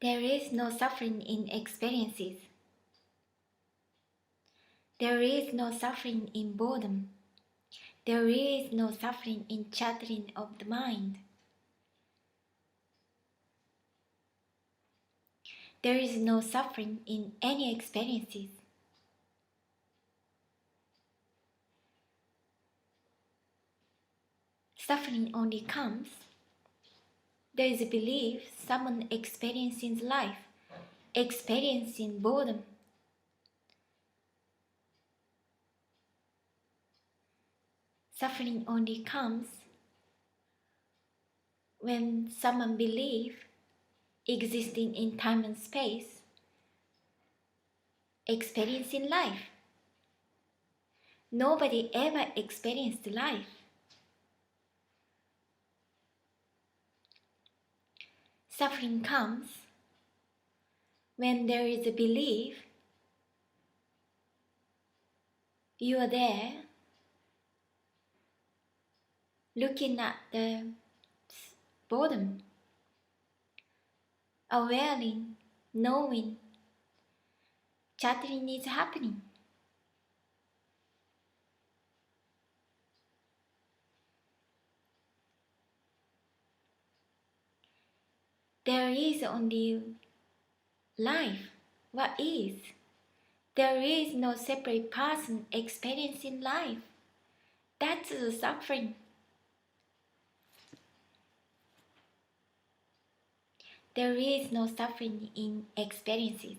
There is no suffering in experiences. There is no suffering in boredom. There is no suffering in chattering of the mind. There is no suffering in any experiences. Suffering only comes. There is a belief someone experiencing life, experiencing boredom. Suffering only comes when someone believes existing in time and space, experiencing life. Nobody ever experienced life. Suffering comes when there is a belief you are there looking at the boredom, awareing, knowing, chattering is happening. There is only life. What is? There is no separate person experiencing life. That's the suffering. There is no suffering in experiences.